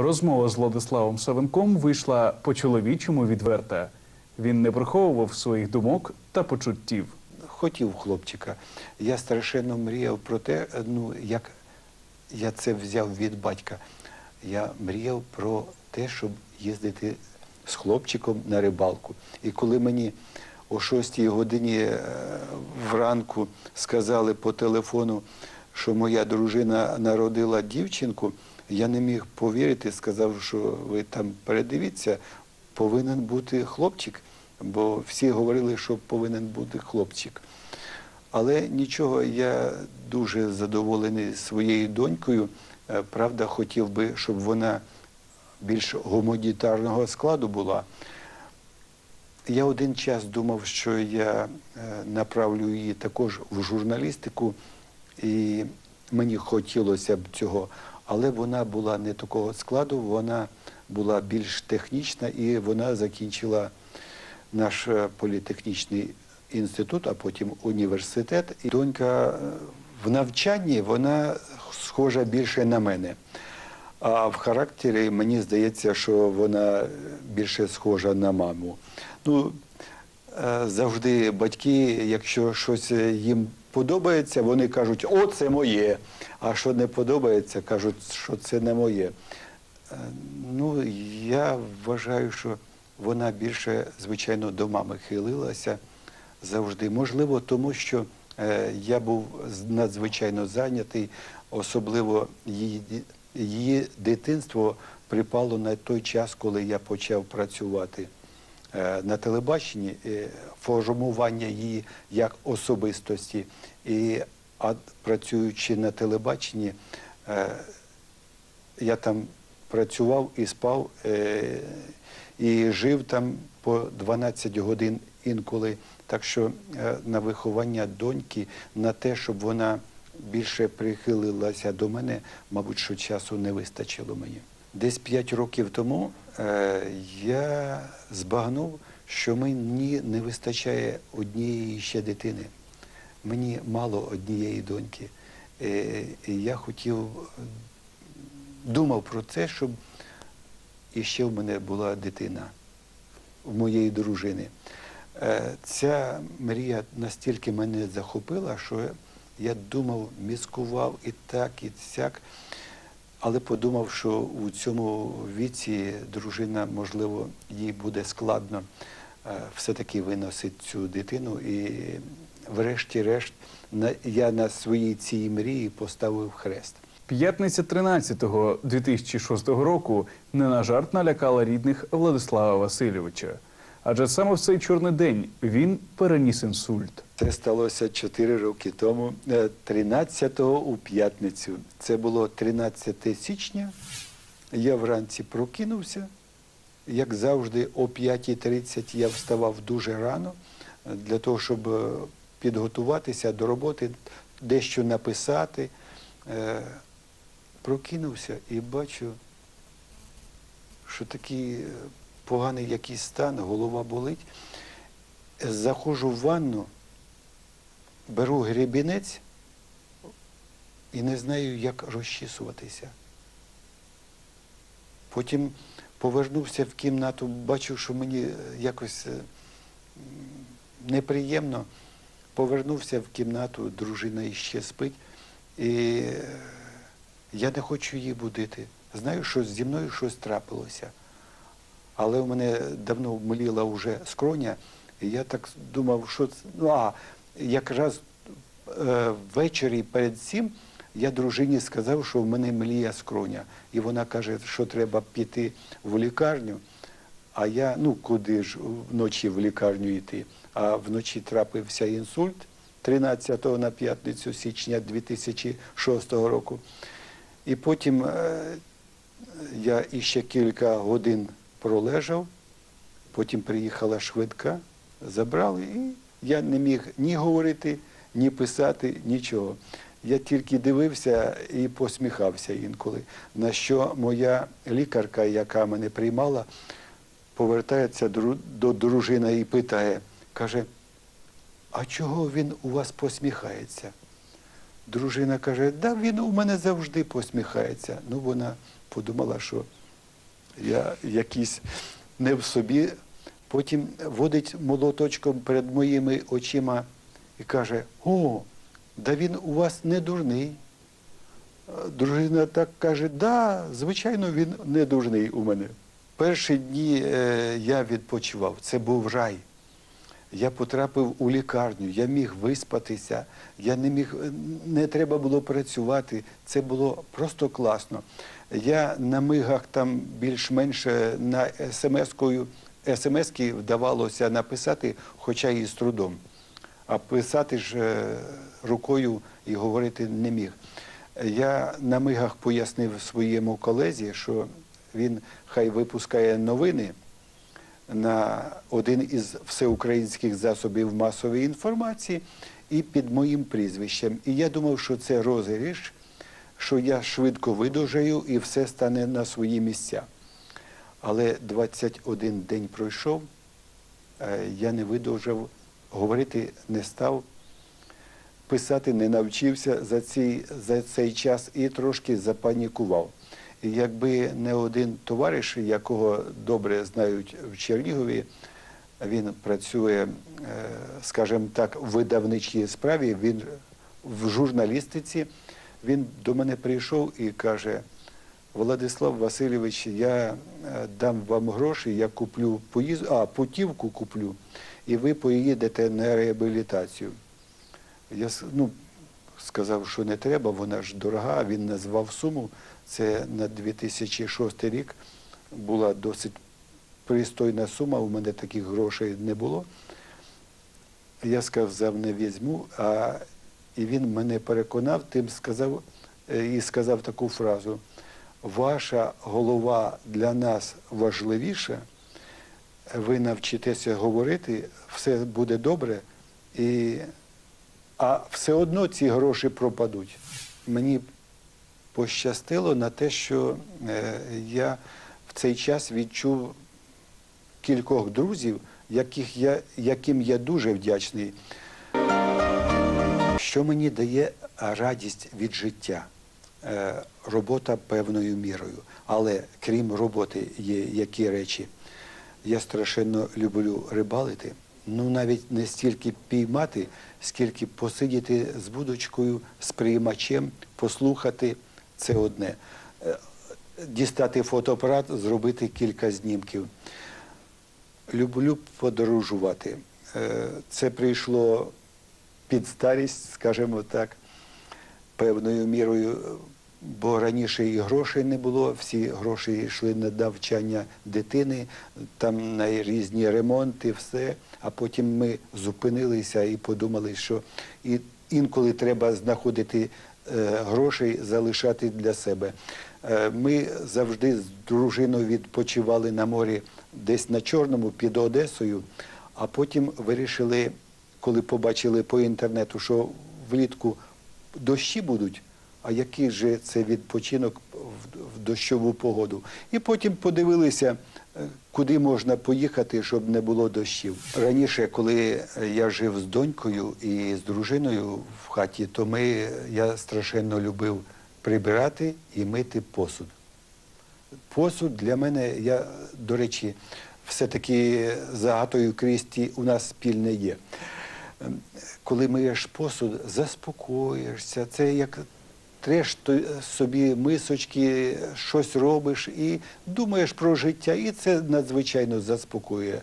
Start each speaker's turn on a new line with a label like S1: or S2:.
S1: Розмова з Владиславом Савенком вийшла по-чоловічому відверта. Він не приховував своїх думок та почуттів.
S2: хотів хлопчика. Я страшенно мріяв про те, ну як я це взяв від батька. Я мріяв про те, щоб їздити з хлопчиком на рибалку. І коли мені о 6 годині е, вранку сказали по телефону, що моя дружина народила дівчинку, я не міг повірити, сказав, що ви там передивіться, повинен бути хлопчик, бо всі говорили, що повинен бути хлопчик. Але нічого, я дуже задоволений своєю донькою. Е, Правда, хотів би, щоб вона більш гуманітарного складу була. Я один час думав, що я е, направлю її також в журналістику, і мені хотілося б цього, але вона була не такого складу, вона була більш технічна і вона закінчила наш е, політехнічний інститут, а потім університет. І донька е, в навчанні вона схожа більше на мене. А в характері мені здається, що вона більше схожа на маму. Ну, е, завжди батьки, якщо щось їм подобається, вони кажуть, о, це моє. А що не подобається, кажуть, що це не моє. Е, Ну, я вважаю, що вона більше, звичайно, до мами хилилася завжди. Можливо, тому що е, я був надзвичайно зайнятий, особливо її, її дитинство припало на той час, коли я почав працювати на телебаченні, е, формування її як особистості. І а працюючи на телебаченні, е, я там працював і спав, е, і жив там по 12 годин інколи. Так що е, на виховання доньки, на те, щоб вона більше прихилилася до мене, мабуть, що часу не вистачило мені. Десь 5 років тому е, я збагнув, що мені не вистачає однієї ще дитини. Мені мало однієї доньки. Е, я хотів, думав про це, щоб іще в мене була дитина, в моєї дружини. Е, Ця мрія настільки мене захопила, що я думав, міскував і так, і сяк. Але подумав, що у цьому віці дружина, можливо, їй буде складно е, все-таки виносити цю дитину. І врешті-решт я на своїй цій мрії поставив хрест.
S1: П'ятниця 13-го 2006 року не на жарт налякала рідних Владислава Васильовича. Адже саме в цей чорний день він переніс інсульт.
S2: Це сталося 4 роки тому, е, 13-го у п'ятницю. Це було 13 січня. Я вранці прокинувся. Як завжди, о 5.30 я вставав дуже рано е, для того, щоб е, підготуватися до роботи, дещо написати. Е, Прокинувся і бачу, що такий е, поганий якийсь стан, голова болить. Заходжу в ванну, беру гребінець і не знаю, як розчісуватися. Потім повернувся в кімнату, бачу, що мені е, якось е, неприємно. Повернувся в кімнату, дружина іще спить, і е, я не хочу її будити. Знаю, що зі мною щось трапилося. Але у мене давно вмиліла вже скроня, і я так думав, що це. Ну, а якраз е, ввечері перед цим я дружині сказав, що в мене мліє скроня. І вона каже, що треба піти в лікарню. А я, ну куди ж вночі в лікарню йти? А вночі трапився інсульт 13 на п'ятницю січня 2006 року. І потім е, я іще кілька годин пролежав, потім приїхала швидка, забрали, і я не міг ні говорити, ні писати, нічого. Я тільки дивився і посміхався інколи. На що моя лікарка, яка мене приймала, повертається до дружини і питає, каже, а чого він у вас посміхається? Дружина каже, да він у мене завжди посміхається. Ну, вона подумала, що Я якийсь не в собі. Потім водить молоточком перед моїми очима і каже: О, да він у вас не дурний. Дружина так каже, да, звичайно, він не дурний у мене. Перші дні е, я відпочивав, це був рай. Я потрапив у лікарню, я міг виспатися, я не міг, не треба було працювати. Це було просто класно. Я на мигах там більш-менш е, на смс-кою, смс-ки вдавалося написати, хоча і з трудом. А писати ж е, рукою і говорити не міг. Я на мигах пояснив своєму колезі, що він хай випускає новини на один із всеукраїнських засобів масової інформації і під моїм прізвищем. І я думав, що це розіграш, що я швидко видужаю і все стане на свої місця. Але 21 день пройшов, е, я не видовжав, говорити не став, писати не навчився за цей час і трошки запанікував. Якби не один товариш, якого добре знають в Чернігові, він працює, е, скажімо так, в видавничій справі, він в журналістиці, він до мене прийшов і каже, Владислав Васильович, я е, дам вам гроші, я куплю поїзд, а путівку куплю, і ви поїдете на реабілітацію. Я ну, сказав, що не треба, вона ж дорога. Він назвав суму. Це на 2006 рік була досить пристойна сума. У мене таких грошей не було. Я сказав, не візьму, а і він мене переконав, тим сказав е, і сказав таку фразу: ваша голова для нас важливіша, ви навчитеся говорити, все буде добре, і, а все одно ці гроші пропадуть. Мені пощастило на те, що е, я в цей час відчув кількох друзів, яких я, яким я дуже вдячний. Що мені дає радість від життя? Е, Робота певною мірою. Але крім роботи, є які речі. Я страшенно люблю рибалити. Ну навіть не стільки піймати, скільки посидіти з будочкою, з приймачем, послухати це одне. Е, Дістати фотоапарат, зробити кілька знімків. Люблю подорожувати. Е, Це прийшло під старість, скажімо так, певною мірою, бо раніше і грошей не було, всі гроші йшли на навчання дитини, там на різні ремонти, все. А потім ми зупинилися і подумали, що інколи треба знаходити е, грошей, залишати для себе. Е, Ми завжди з дружиною відпочивали на морі десь на Чорному під Одесою, а потім вирішили, коли побачили по інтернету, що влітку дощі будуть, а який же це відпочинок в- дощову погоду. І потім подивилися, е, куди можна поїхати, щоб не було дощів. Раніше, коли я жив з донькою і з дружиною в хаті, то ми, я страшенно любив прибирати і мити посуд. Посуд для мене, я, до речі, все-таки за Агатою Крісті у нас спільне є. Ем, Коли миєш посуд, заспокоїшся, це як треш собі мисочки, щось робиш і думаєш про життя, і це надзвичайно заспокоює.